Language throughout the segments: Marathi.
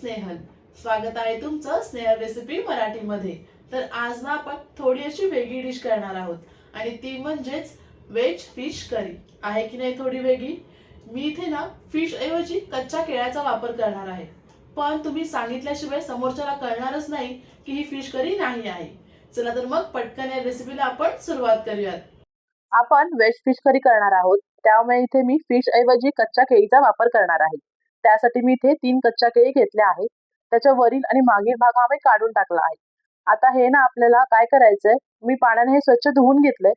स्नेहल. स्वागत आहे तुमचं स्नेहल रेसिपी मराठीमध्ये. तर आज ना आपण थोडी अशी वेगळी डिश करणार आहोत. आणि ती म्हणजेच व्हेज फिश करी आहे की नाही थोडी वेगळी? मी इथे ना फिश ऐवजी कच्च्या केळ्याचा वापर करणार आहे. पण तुम्ही सांगितल्याशिवाय समोरच्याला कळणारच नाही की ही फिश करी नाही आहे. चला तर मग पटकन या रेसिपीला आपण सुरुवात करूयात. आपण व्हेज फिश करी करणार आहोत. त्यामुळे इथे मी फिश ऐवजी कच्च्या केळीचा वापर करणार आहे. त्यासाठी मी इथे तीन कच्च्या केळी घेतल्या आहेत. त्याच्या वरील आणि मागील भाग हा मी काढून टाकला आहे. आता हे ना आपल्याला काय करायचंय? मी पाण्याने हे स्वच्छ धुवून घेतलंय.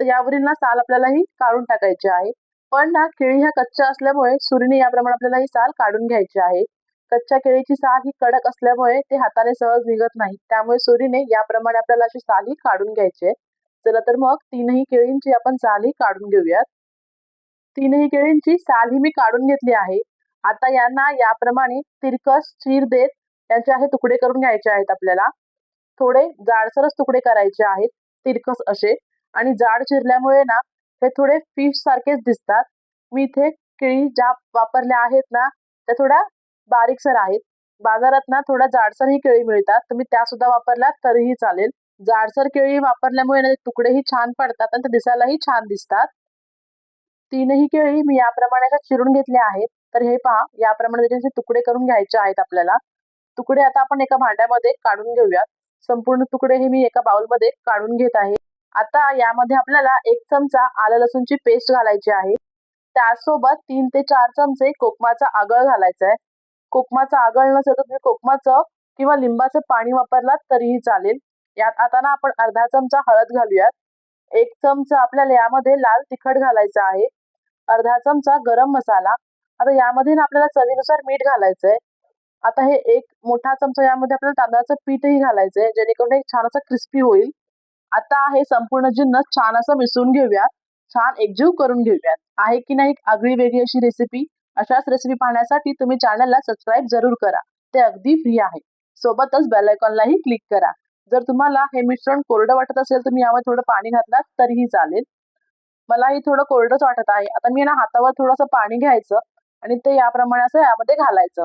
तर यावरील ना साल आपल्याला ही काढून टाकायची आहे. पण ना केळी ह्या कच्च्या असल्यामुळे सुरीने याप्रमाणे आपल्याला ही साल काढून घ्यायची आहे. कच्च्या केळीची साल ही कडक असल्यामुळे ते हाताने सहज निघत नाही त्यामुळे सुरीने याप्रमाणे आपल्याला अशी साल ही काढून घ्यायची आहे. चला तर मग तीनही केळींची आपण साल ही काढून घेऊयात. तीनही केळींची साल ही मी काढून घेतली आहे. आता यांना याप्रमाणे तिरकस चीर देत यांचे असे तुकडे करून घ्यायचे आहेत आपल्याला. थोडे जाडसरच तुकडे करायचे आहेत तिरकस असे. आणि जाड चिरल्यामुळे ना हे थोडे फिश सारखेच दिसतात. मी इथे केळी ज्या वापरल्या आहेत ना त्या थोड्या बारीकसर आहेत. बाजारात ना थोड्या जाडसर ही केळी मिळतात. तुम्ही त्या सुद्धा वापरल्या तरीही चालेल. जाडसर केळी वापरल्यामुळे ना तुकडेही छान पडतात आणि ते दिसायलाही छान दिसतात. तीनही केळी मी याप्रमाणे अशा चिरून घेतल्या आहेत. तर हे पहा याप्रमाणे त्याचे तुकडे करून घ्यायचे आहेत आपल्याला. तुकडे आता आपण एका भांड्यामध्ये काढून घेऊयात. संपूर्ण तुकडे हे मी एका बाउलमध्ये काढून घेत आहे. आता यामध्ये आपल्याला एक चमचा आलं लसूणची पेस्ट घालायची आहे. त्यासोबत तीन ते चार चमचे कोकमाचा आगळ घालायचा आहे. कोकमाचा आगळ नसेल तर तुम्ही कोकमाचं किंवा लिंबाचं पाणी वापरलात तरीही चालेल. यात आता ना आपण अर्धा चमचा हळद घालूयात. एक चमचा आपल्याला यामध्ये लाल तिखट घालायचा आहे. अर्धा चमचा गरम मसाला. आता यामध्ये ना आपल्याला चवीनुसार मीठ घालायचंय. आता हे एक मोठा चमचा यामध्ये आपल्याला तांदळाचं पीठही घालायचंय जेणेकरून हे छान असं क्रिस्पी होईल. आता हे संपूर्ण जिन्न छान असं मिसळून घेऊयात. छान एकजीव करून घेऊयात. आहे की नाही आगळी वेगळी अशी रेसिपी अशाच रेसिपी पाहण्यासाठी तुम्ही चॅनलला सबस्क्राईब जरूर करा. ते अगदी फ्री आहे. सोबतच बेलायकॉनलाही क्लिक करा. जर तुम्हाला हे मिश्रण कोरडं वाटत असेल तुम्ही यामध्ये थोडं पाणी घातलं तरीही चालेल. मला हे थोडं कोरडंच वाटत आहे. आता मी ना हातावर थोडंसं पाणी घ्यायचं आणि ते याप्रमाणे असं यामध्ये घालायचं.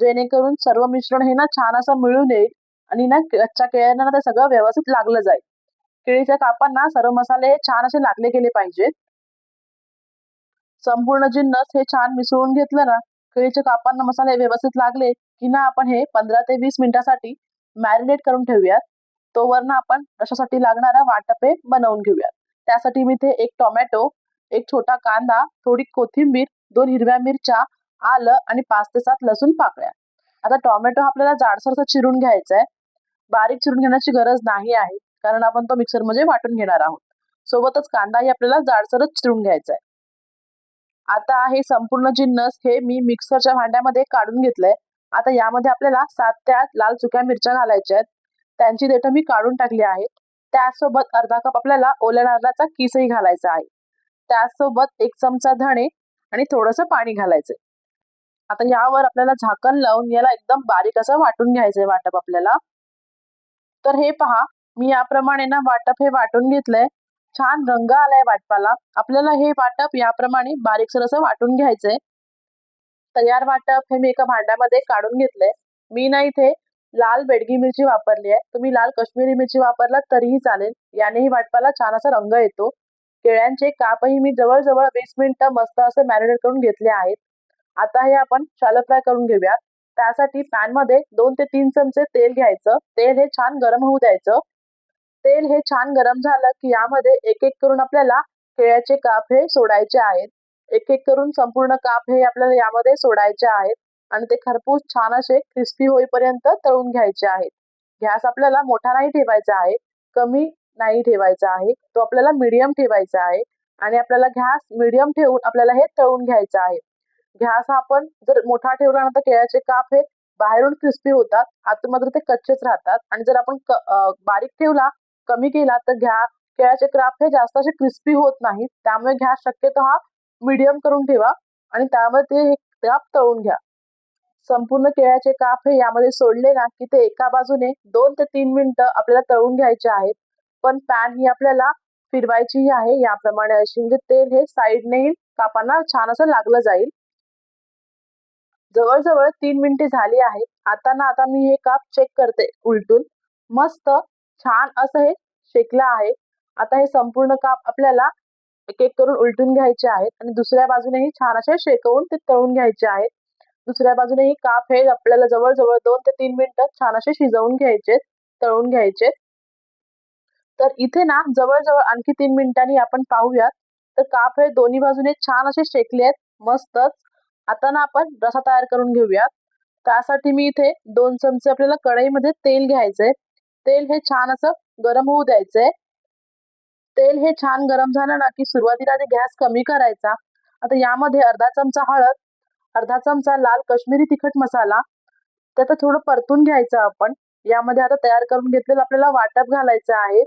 जेणेकरून सर्व मिश्रण हे ना छान असं मिळून येईल आणि ना कच्च्या केळ्यांना ना ते सगळं व्यवस्थित लागलं जाईल. केळीच्या कापांना सर्व मसाले छान असे लागले गेले पाहिजेत संपूर्ण जिन्नस हे छान मिसळून घेतलं ना केळीच्या कापांना मसाले व्यवस्थित लागले की ना आपण हे पंधरा ते वीस मिनिटासाठी मॅरिनेट करून ठेवूयात. तोवर ना आपण रशासाठी लागणारा वाटपे बनवून घेऊयात. त्यासाठी मी इथे एक टोमॅटो एक छोटा कांदा थोडी कोथिंबीर दोन हिरव्या मिरच्या आलं आणि पाच ते सात लसूण पाकळ्या. आता टोमॅटो आपल्याला जाडसरचा चिरून घ्यायचा आहे बारीक चिरून घेण्याची गरज नाही आहे कारण आपण तो मिक्सरमध्ये वाटून घेणार आहोत. सोबतच कांदाही आपल्याला जाडसरच चिरून घ्यायचा आहे आता हे संपूर्ण जिन्नस हे मी मिक्सरच्या भांड्यामध्ये काढून घेतलंय. आता यामध्ये आपल्याला सात ते आठ लाल चुक्या मिरच्या घालायच्या आहेत त्यांची देठं मी काढून टाकली आहेत. त्यासोबत अर्धा कप आपल्याला ओल्या नारळाचा किसही घालायचा आहे. त्यासोबत एक चमचा धणे आणि थोडंसं पाणी घालायचं आता यावर आपल्याला झाकण लावून याला एकदम बारीक असं वाटून घ्यायचंय वाटप आपल्याला. तर हे पहा मी याप्रमाणे ना वाटप हे वाटून घेतलंय. छान रंग आलाय वाटपाला. आपल्याला हे वाटप याप्रमाणे बारीकसर असं वाटून घ्यायचंय. तयार वाटप हे मी एका भांड्यामध्ये काढून घेतलंय. मी ना इथे लाल बेडगी मिरची वापरली आहे. तुम्ही लाल कश्मीरी मिरची वापरला तरीही चालेल. यानेही वाटपाला छान असा रंग येतो. केळ्यांचे कापही मी जवळजवळ वीस मिनिटं मस्त असे मॅरिनेट करून घेतले आहेत. आता हे आपण शालो फ्राय करून घेऊयात. त्यासाठी पॅनमध्ये दोन ते तीन चमचे तेल घ्यायचं. तेल हे छान गरम होऊ द्यायचं. तेल हे छान गरम झालं की यामध्ये एक एक करून आपल्याला केळ्याचे काप हे सोडायचे आहेत. एक एक करून संपूर्ण काप हे आपल्याला यामध्ये सोडायचे आहेत. आणि ते खरपूस छान असे क्रिस्पी होईपर्यंत तळून घ्यायचे आहेत. गॅस आपल्याला मोठा नाही ठेवायचा आहे कमी नाही ठेवायचा आहे तो आपल्याला मीडियम ठेवायचा आहे आणि आपल्याला गॅस मीडियम ठेवून आपल्याला हे तळून घ्यायचं आहे. गॅस आपण जर मोठा ठेवला ना तर केळ्याचे काप हे बाहेरून क्रिस्पी होतात आतून मात्र ते कच्चेच राहतात आणि जर आपण बारीक ठेवला कमी केला तर घ्या केळ्याचे क्राप हे जास्त असे क्रिस्पी होत नाहीत. त्यामुळे घ्या शक्यतो हा मीडियम करून ठेवा आणि त्यामध्ये ते क्राप तळून घ्या. संपूर्ण केळ्याचे काप हे यामध्ये सोडले ना की ते एका बाजूने दोन ते तीन मिनिटं आपल्याला तळून घ्यायचे आहेत. पण पॅन ही आपल्याला फिरवायचीही आहे. याप्रमाणे अशी म्हणजे तेल हे साईडने कापांना छान असं लागलं जाईल. जवळजवळ तीन मिनिटे झाली आहेत. आता ना आता मी हे काप चेक करते उलटून. मस्त छान असं हे शेकलं आहे. आता हे संपूर्ण काप आपल्याला एक एक करून उलटून घ्यायचे आहेत. आणि दुसऱ्या बाजूनेही छान असे शेकवून ते तळून घ्यायचे आहेत. दुसऱ्या बाजूनेही काप हे आपल्याला जवळजवळ दोन ते तीन मिनिटं छान असे शिजवून घ्यायचे तळून घ्यायचे. तर इथे ना जवळजवळ आणखी तीन मिनिटांनी आपण पाहूयात. तर काप हे दोन्ही बाजूने छान असे शेकले आहेत मस्तच. आता ना आपण रसा तयार करून घेऊयात. त्यासाठी मी इथे दोन चमचे आपल्याला कढईमध्ये तेल घ्यायचंय तेल हे छान असं गरम होऊ द्यायचंय तेल हे छान गरम झालं ना की सुरुवातीला आधी गॅस कमी करायचा. आता यामध्ये अर्धा चमचा हळद अर्धा चमचा लाल काश्मीरी तिखट मसाला ते आता थोडं परतून घ्यायचं आपण. यामध्ये आता तयार करून घेतलेलं आपल्याला वाटप घालायचं आहे.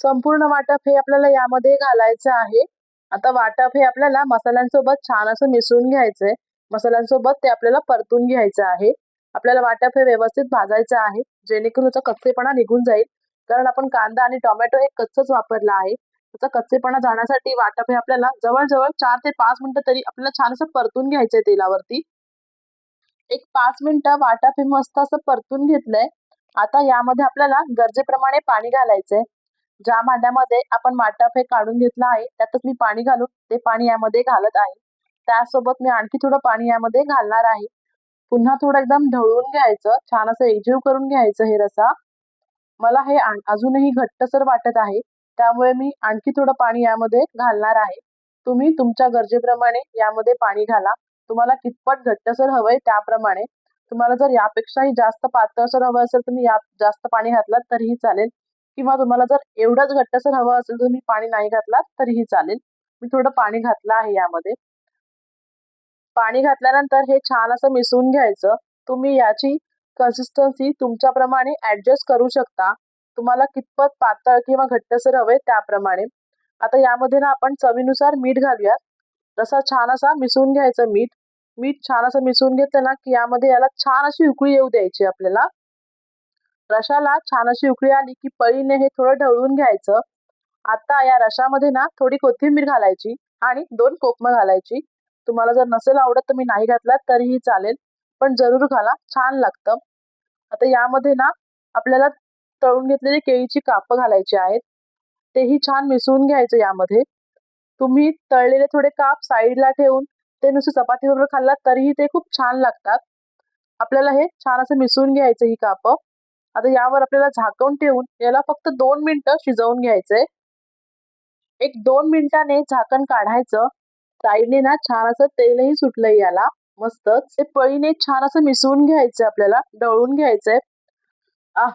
संपूर्ण वाटप हे आपल्याला यामध्ये घालायचं आहे. आता वाटप हे आपल्याला मसाल्यांसोबत छान असं मिसळून घ्यायचंय. मसाल्यांसोबत ते आपल्याला परतून घ्यायचं आहे. आपल्याला वाटप हे व्यवस्थित भाजायचं आहे. जेणेकरून त्याचा कच्चेपणा निघून जाईल. कारण आपण कांदा आणि टोमॅटो हे कच्चच वापरला आहे. त्याचा कच्चेपणा जाण्यासाठी वाटप हे आपल्याला जवळजवळ चार ते पाच मिनिटं तरी आपल्याला छान असं परतून घ्यायचंय तेलावरती. एक पाच मिनिटं वाटप हे मस्त असं परतून घेतलंय. आता यामध्ये आपल्याला गरजेप्रमाणे पाणी घालायचंय. ज्या भांड्यामध्ये आपण वाटप हे काढून घेतलं आहे त्यातच मी पाणी घालून ते पाणी यामध्ये घालत आहे. त्यासोबत मी आणखी थोडं पाणी यामध्ये घालणार आहे. पुन्हा थोडं एकदम ढवळून घ्यायचं छान असं एकजीव करून घ्यायचं हे रसा. मला हे अजूनही घट्टसर वाटत आहे. त्यामुळे मी आणखी थोडं पाणी यामध्ये घालणार आहे. तुम्ही तुमच्या गरजेप्रमाणे यामध्ये पाणी घाला. तुम्हाला कितपत घट्टसर हवंय त्याप्रमाणे. तुम्हाला जर यापेक्षाही जास्त पातळसर हवं असेल तुम्ही या जास्त पाणी घातलात तरीही चालेल. किंवा तुम्हाला जर एवढंच घट्टसर हवं असेल तुम्ही पाणी नाही घातलात तरीही चालेल. मी थोडं पाणी घातलं आहे यामध्ये. पाणी घातल्यानंतर हे छान असं मिसळून घ्यायचं. तुम्ही याची कन्सिस्टन्सी तुमच्याप्रमाणे ऍडजस्ट करू शकता. तुम्हाला कितपत पातळ किंवा घट्टसर हवे त्याप्रमाणे. आता यामध्ये ना आपण चवीनुसार मीठ घालूयात. रसा छान असा मिसळून घ्यायचं मीठ. मीठ छान असं मिसळून घेतलं ना की यामध्ये याला छान अशी उकळी येऊ द्यायची आपल्याला. रशाला छान अशी उकळी आली की पळीने हे थोडं ढवळून घ्यायचं. आता या रशामध्ये ना थोडी कोथिंबीर घालायची आणि दोन कोकमं घालायची. तुम्हाला जर नसेल आवडत तर मी नाही घातलात तरीही चालेल पण जरूर घाला छान लागतं. आता यामध्ये ना आपल्याला तळून घेतलेली केळीची कापं घालायची आहेत. तेही छान मिसळून घ्यायचं यामध्ये. तुम्ही तळलेले थोडे काप साईडला ठेवून ते नुसते चपातीबरोबर खाल्लात तरीही ते खूप छान लागतात. आपल्याला हे छान असं मिसळून घ्यायचं ही कापं. आता यावर आपल्याला झाकून ठेवून याला फक्त दोन मिनिटं शिजवून घ्यायचंय. एक दोन मिनिटाने झाकण काढायचं. साईडने ना छान असं तेलही सुटलंय याला. मस्तच. ते पळीने छान असं मिसळून घ्यायचंय आपल्याला. डळून घ्यायचंय. आह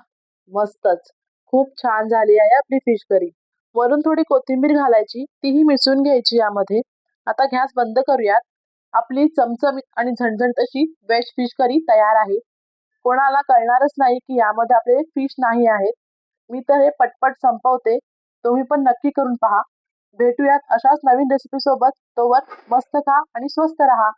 मस्तच. खूप छान झाली आहे आपली फिश करी वरून थोडी कोथिंबीर घालायची तीही मिसळून घ्यायची यामध्ये. आता गॅस बंद करूयात. आपली चमचमीत आणि झणझणत अशी वेज फिश करी तयार आहे. कोणाला कळणारच नाही की यामध्ये आपले फिश नाही आहेत. मी तर हे पटपट संपवते. तुम्ही पण नक्की करून पहा. भेटूयात अशाच नवीन रेसिपी सोबत. तोवर मस्त खा आणि स्वस्त रहा.